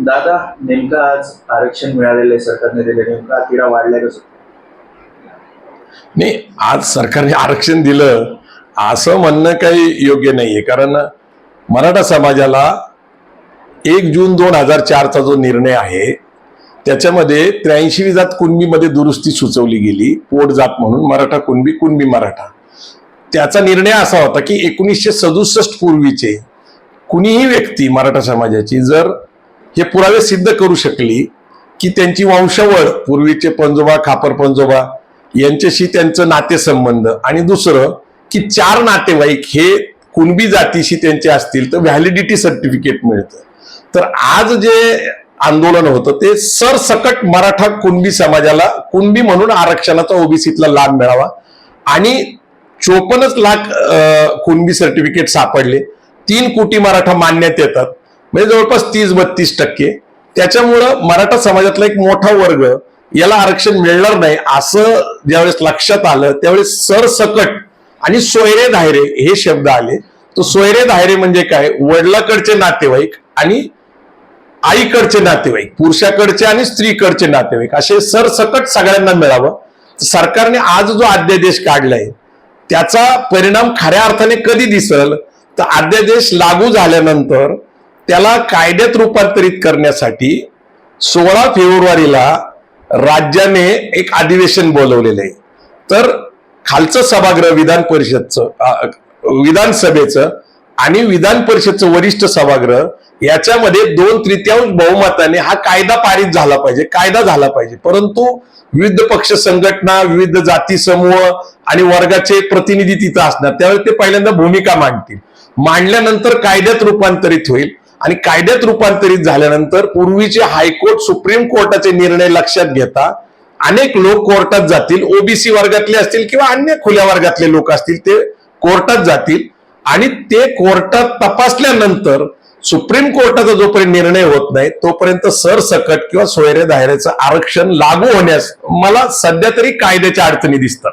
दादा नेमकं आज आरक्षण मिळालेलं आहे सरकारने दिले नेमका तिरा वाढलाय कसं नाही आज सरकारने आरक्षण दिलं असं म्हणणं काही योग्य नाहीये. कारण मराठा समाजाला एक जून दोन हजार चारचा जो निर्णय आहे त्याच्यामध्ये त्र्याऐंशी जात कुणबीमध्ये दुरुस्ती सुचवली गेली पोट जात म्हणून मराठा कुणबी कुणबी मराठा. त्याचा निर्णय असा होता की एकोणीसशे सदुसष्ट पूर्वीचे कुणीही व्यक्ती मराठा समाजाची जर हे पुरावे सिद्ध करू शकली की त्यांची वंशावळ पूर्वीचे पंजोबा खापर पंजोबा यांच्याशी त्यांचं नातेसंबंध आणि दुसरं की चार नातेवाईक हे कुणबी जातीशी त्यांचे असतील तर व्हॅलिडिटी सर्टिफिकेट मिळतं. तर आज जे आंदोलन होतं ते सरसकट मराठा कुणबी समाजाला कुणबी म्हणून आरक्षणाचा ओबीसीतला लाभ मिळावा आणि चोपन्नच लाख कुणबी सर्टिफिकेट सापडले. तीन कोटी मराठा मानण्यात येतात. म्हणजे जवळपास तीस बत्तीस टक्के. त्याच्यामुळं मराठा समाजातला एक मोठा वर्ग याला आरक्षण मिळणार नाही असं ज्यावेळेस लक्षात आलं त्यावेळेस सरसकट आणि सोयरे धायरे हे शब्द आले. तर सोयरे धायरे म्हणजे काय? वडिलाकडचे नातेवाईक आणि आईकडचे नातेवाईक पुरुषाकडचे आणि स्त्रीकडचे नातेवाईक. असे सरसकट सगळ्यांना मिळावं. सरकारने आज जो अध्यादेश काढलाय त्याचा परिणाम खऱ्या अर्थाने कधी दिसल? तर अध्यादेश लागू झाल्यानंतर त्याला कायद्यात रूपांतरित करण्यासाठी सोळा फेब्रुवारीला राज्याने एक अधिवेशन बोलवलेलं आहे. तर खालचं सभागृह विधान परिषदचं विधानसभेचं आणि विधान परिषदचं वरिष्ठ सभागृह याच्यामध्ये दोन तृतीयांश बहुमताने हा कायदा पारित झाला पाहिजे कायदा झाला पाहिजे. परंतु विविध पक्ष संघटना विविध जाती समूह आणि वर्गाचे प्रतिनिधी तिथं असणार. त्यावेळी ते पहिल्यांदा भूमिका मांडतील. मांडल्यानंतर कायद्यात रूपांतरित होईल आणि कायद्यात रूपांतरित झाल्यानंतर पूर्वीचे हायकोर्ट सुप्रीम कोर्टाचे निर्णय लक्षात घेता अनेक लोक कोर्टात जातील. ओबीसी वर्गातले असतील किंवा अन्य खुल्या वर्गातले लोक असतील ते कोर्टात जातील. आणि ते कोर्टात तपासल्यानंतर सुप्रीम कोर्टाचा जोपर्यंत निर्णय होत नाही तोपर्यंत सरसकट किंवा सोयरे दायऱ्याचं आरक्षण लागू होण्यास मला सध्या तरी कायद्याच्या अडचणी दिसतात.